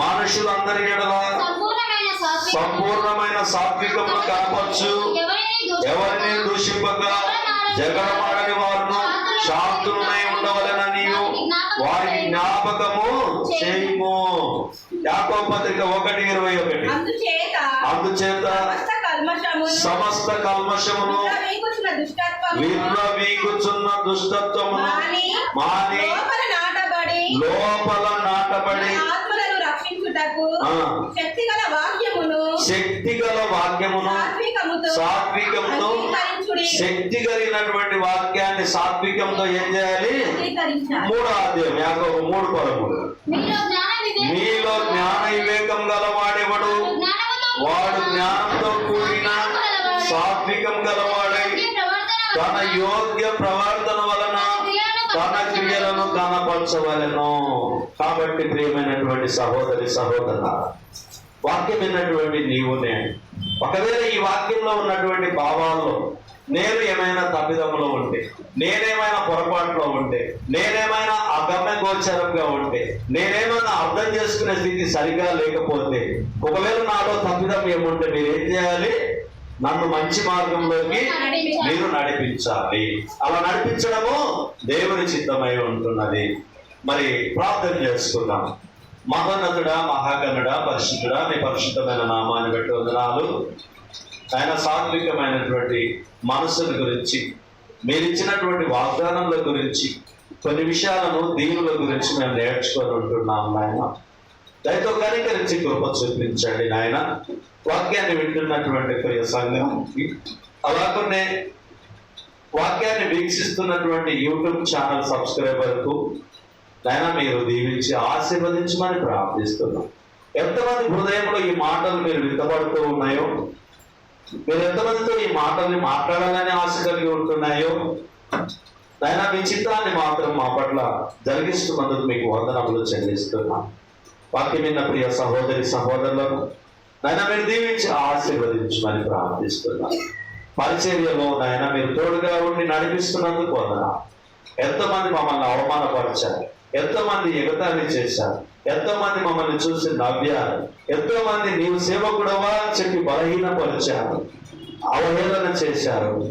మనుషులందరి సంపూర్ణమైన సాత్వికము సంపూర్ణమైన సాత్వికమును కనపరచు ఎవరిని దూషింపక, జగడమాడని వారును శాంతులమై ఉండవలననియు వారికి జ్ఞాపకము చేయము. యాకో పత్రిక ఒకటి ఇరవై ఒకటి. అందుచేత సమస్త కల్మషమును విర్రవీగుచున్న దుష్టత్వమును మాని లోపల నాటబడి శక్తిగల వాక్యమును శక్తి గల వాక్యమును సాత్వికముతో. శక్తి కలిగినటువంటి వాక్యాన్ని సాత్వికంతో ఏం చేయాలి. మూడో అధ్యాయం యాకోబు మూడు పదమూడు. మీలో జ్ఞాన వివేకం గలవాడేవాడు? జ్ఞానముతో వాడు జ్ఞానంతో కూడిన సాత్వికం గలవాడై ప్రవర్తన తన యోగ్య ప్రవర్తన వలన తన కనపరచవలను కాబట్టి ప్రియమైనటువంటి సహోదరి సహోదర వాక్యం అయినటువంటి నీవు నేను. ఒకవేళ ఈ వాక్యంలో ఉన్నటువంటి భావాల్లో నేను ఏమైనా తప్పిదములో ఉంటే నేనేమైనా పొరపాటులో ఉంటే నేనేమైనా అగమ్య గోచరంగా ఉంటే నేనేమైనా అర్థం చేసుకునే స్థితి సరిగా లేకపోతే ఒకవేళ నాలో తప్పిదం ఏముంటే మీరు ఏం చేయాలి? నన్ను మంచి మార్గంలోకి మీరు నడిపించాలి. అలా నడిపించడము దేవుని చిత్తమై ఉంటున్నది. మరి ప్రార్థన చేసుకుందాం. మహోన్నతుడా మహాగణుడా పరిశుద్ధుడా మీ పరిశుద్ధమైన నామాన్ని బట్టి వందనాలు. ఆయన సాత్వికమైనటువంటి మనసుల గురించి మీరిచ్చినటువంటి వాగ్దానముల గురించి కొన్ని విషయాలను దీనుల గురించి మేము నేర్చుకొని ఉంటున్నాం నాయన. దయతో కనికరించి కృప చూపించండి నాయన. వాక్యాన్ని వింటున్నటువంటి ప్రియ సంఘం. అలాగనే వాక్యాన్ని వీక్షిస్తున్నటువంటి యూట్యూబ్ ఛానల్ సబ్స్క్రైబర్కు నాయన మీరు దీవించి ఆశీర్వదించమని ప్రార్థిస్తున్నాం. ఎంతమంది హృదయంలో ఈ మాటలు మీరు విత్తబడుతూ ఉన్నాయో మీరు ఎంతమందితో ఈ మాటల్ని మాట్లాడాలని ఆశ కలిగి ఉంటున్నాయో నాయన మీ చిత్తాన్ని మాత్రం మా పట్ల జరిగిస్తున్నందుకు మీకు వందనములు చెల్లిస్తున్నాం. వాక్యం విన్న ప్రియ సహోదరి సహోదరులను నాయన మీరు దీవించి ఆశీర్వదించమని ప్రార్థిస్తున్నాం. పరిచర్యలో నాయన మీరు తోడుగా ఉండి నడిపిస్తున్నందుకు వందన ఎంతమంది మమ్మల్ని అవమానపరిచారు ఎంతమంది ఎగతాళి చేశారు ఎంతమంది మమ్మల్ని చూసి నవ్వారు ఎంతో మంది నీవు సేవకుడవా చెప్పి బలహీనపరిచారు అవహేళన చేశారు.